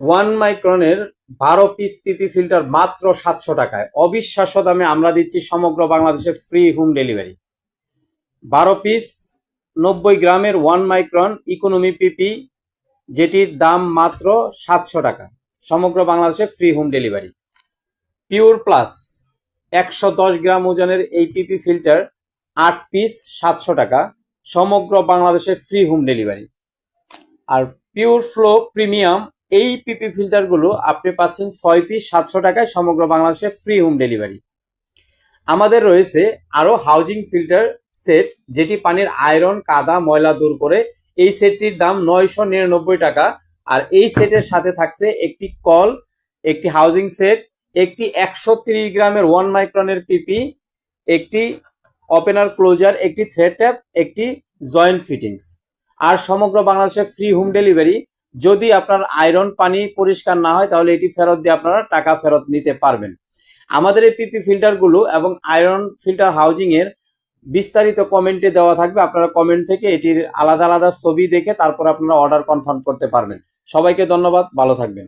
One মাইক্রনের বারো piece পিপি filter মাত্র সাতশো টাকায়। অবিশ্বাস্য দামে আমরা দিচ্ছি সমগ্র বাংলাদেশে ফ্রি হোম ডেলিভারি বারো পিস নব্বই গ্রামের ওয়ান মাইক্রন ইকোনমি পিপি যেটির দাম মাত্র সাতশো টাকা। সমগ্র বাংলাদেশে free home delivery pure plus একশো দশ গ্রাম ওজনের এই পিপি ফিল্টার আট পিস সাতশো টাকা। সমগ্র বাংলাদেশে ফ্রি হোম ডেলিভারি আর পিওর ফ্লো প্রিমিয়াম এই পিপি ফিল্টারগুলো আপনি পাচ্ছেন ছয় পিস সাতশো টাকায় সমগ্র বাংলাদেশে ফ্রি হোম ডেলিভারি আমাদের রয়েছে আরও হাউজিং ফিল্টার সেট যেটি পানির আয়রন কাদা, ময়লা দূর করে এই সেটটির দাম নয়শো নিরানব্বই টাকা। আর এই সেটের সাথে থাকছে একটি কল, একটি হাউজিং সেট একটি একশো গ্রামের ওয়ান মাইক্রনের পিপি একটি ওপেনার ক্লোজার একটি থ্রেড ট্যাপ একটি জয়েন্ট ফিটিংস আর সমগ্র বাংলাদেশে ফ্রি হোম ডেলিভারি যদি আপনার আয়রন পানি পরিষ্কার না হয়, তাহলে এটি ফেরত দিয়ে আপনারা টাকা ফেরত নিতে পারবেন। আমাদের এই পিপি ফিল্টারগুলো এবং আয়রন ফিল্টার হাউজিং এর বিস্তারিত কমেন্টে দেওয়া থাকবে। আপনারা কমেন্ট থেকে এটির আলাদা আলাদা ছবি দেখে তারপর আপনারা অর্ডার কনফার্ম করতে পারবেন। সবাইকে ধন্যবাদ, ভালো থাকবেন।